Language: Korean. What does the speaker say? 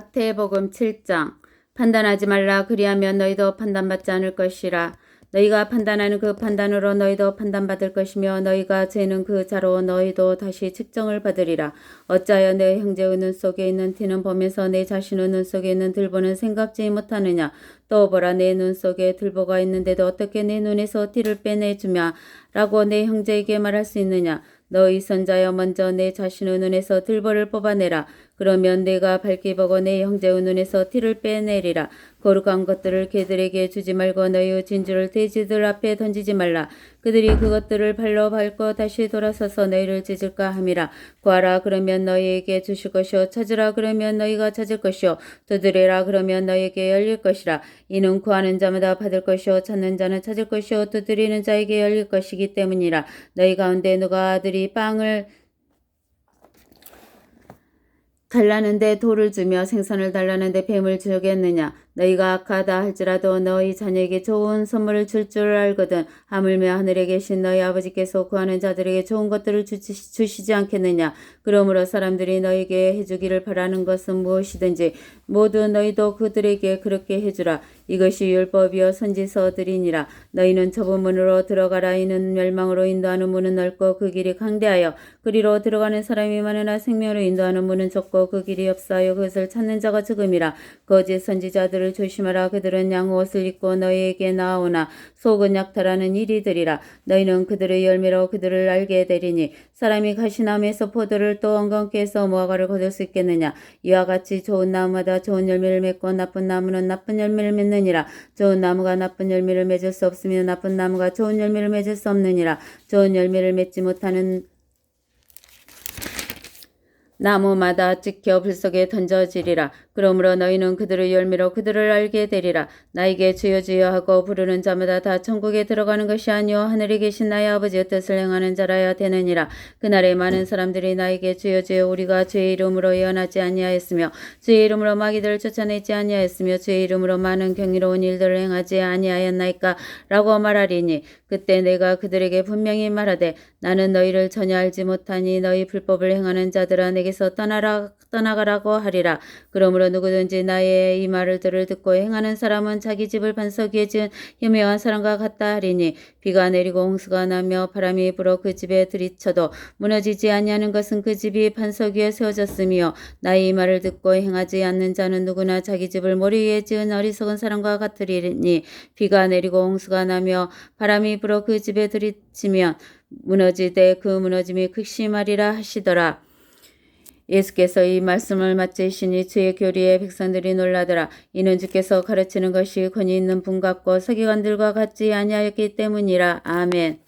마태복음 7장. 판단하지 말라. 그리하면 너희도 판단받지 않을 것이라. 너희가 판단하는 그 판단으로 너희도 판단받을 것이며 너희가 재는 그 자로 너희도 다시 측정을 받으리라. 어찌하여 내 형제의 눈 속에 있는 티는 보면서 내 자신의 눈 속에 있는 들보는 생각지 못하느냐? 또 보라 내 눈 속에 들보가 있는데도 어떻게 내 눈에서 티를 빼내주며 라고 내 형제에게 말할 수 있느냐? 너희 선자여 먼저 내 자신의 눈에서 들보를 뽑아내라 그러면 내가 보고 내 형제의 눈에서 티를 빼내리라. 거룩한 것들을 개들에게 주지 말고 너희의 진주를 돼지들 앞에 던지지 말라. 그들이 그것들을 발로 밟고 다시 돌아서서 너희를 찢을까 함이라. 구하라 그러면 너희에게 주실 것이요 찾으라 그러면 너희가 찾을 것이요 두드리라 그러면 너희에게 열릴 것이라. 이는 구하는 자마다 받을 것이요 찾는 자는 찾을 것이요 두드리는 자에게 열릴 것이기 때문이라. 너희 가운데 누가 아들이 빵을 달라는데 돌을 주며 생선을 달라는데 뱀을 주겠느냐? 너희가 악하다 할지라도 너희 자녀에게 좋은 선물을 줄줄 알거든. 하물며 하늘에 계신 너희 아버지께서 구하는 자들에게 좋은 것들을 주시, 주시 지 않겠느냐? 그러므로 사람들이 너희에게 해주기를 바라는 것은 무엇이든지 모두 너희도 그들에게 그렇게 해주라 이것이 율법이요 선지서들이니라. 너희는 좁은 문으로 들어가라. 이는 멸망으로 인도하는 문은 넓고 그 길이 강대하여 그리로 들어가는 사람이 많으나 생명으로 인도하는 문은 좁고 그 길이 없사하여 그것을 찾는 자가 적음이라. 거짓 선지자들을 조심하라. 그들은 양옷을 입고 너희에게 나오나 속은 약탈하는 일이들이라. 너희는 그들의 열매로 그들을 알게 되리니 사람이 가시나무에서 포도를 또 엉겅퀴에서 무화과를 거둘 수 있겠느냐? 이와 같이 좋은 나무마다 좋은 열매를 맺고 나쁜 나무는 나쁜 열매를 맺 느니라 좋은 나무가 나쁜 열매를 맺을 수 없으며 나쁜 나무가 좋은 열매를 맺을 수 없느니라 좋은 열매를 맺지 못하는 나무마다 찍혀 불 속에 던져지리라. 그러므로 너희는 그들의 열매로 그들을 알게 되리라. 나에게 주여 주여 하고 부르는 자마다 다 천국에 들어가는 것이 아니요 하늘에 계신 나의 아버지의 뜻을 행하는 자라야 되느니라. 그날에 많은 사람들이 나에게 주여 주여 우리가 주의 이름으로 예언하지 아니하였으며 주의 이름으로 마귀들을 쫓아내지 아니하였으며 주의 이름으로 많은 경이로운 일들을 행하지 아니하였나이까 라고 말하리니 그때 내가 그들에게 분명히 말하되 나는 너희를 전혀 알지 못하니 너희 불법을 행하는 자들아 내게서 떠나라 떠나가라고 하리라. 그러므로 누구든지 나의 이 말을 들을 듣고 행하는 사람은 자기 집을 반석 위에 지은 유명한 사람과 같다 하리니 비가 내리고 홍수가 나며 바람이 불어 그 집에 들이쳐도 무너지지 아니하는 것은 그 집이 반석 위에 세워졌으며 나의 이 말을 듣고 행하지 않는 자는 누구나 자기 집을 모리 위에 지은 어리석은 사람과 같으리니 비가 내리고 홍수가 나며 바람이 불어 그 집에 들이치면 무너지되 그 무너짐이 극심하리라 하시더라. 예수께서 이 말씀을 마치시니 주의 교리에 백성들이 놀라더라. 이는 주께서 가르치는 것이 권위 있는 분 같고 서기관들과 같지 아니하였기 때문이라. 아멘.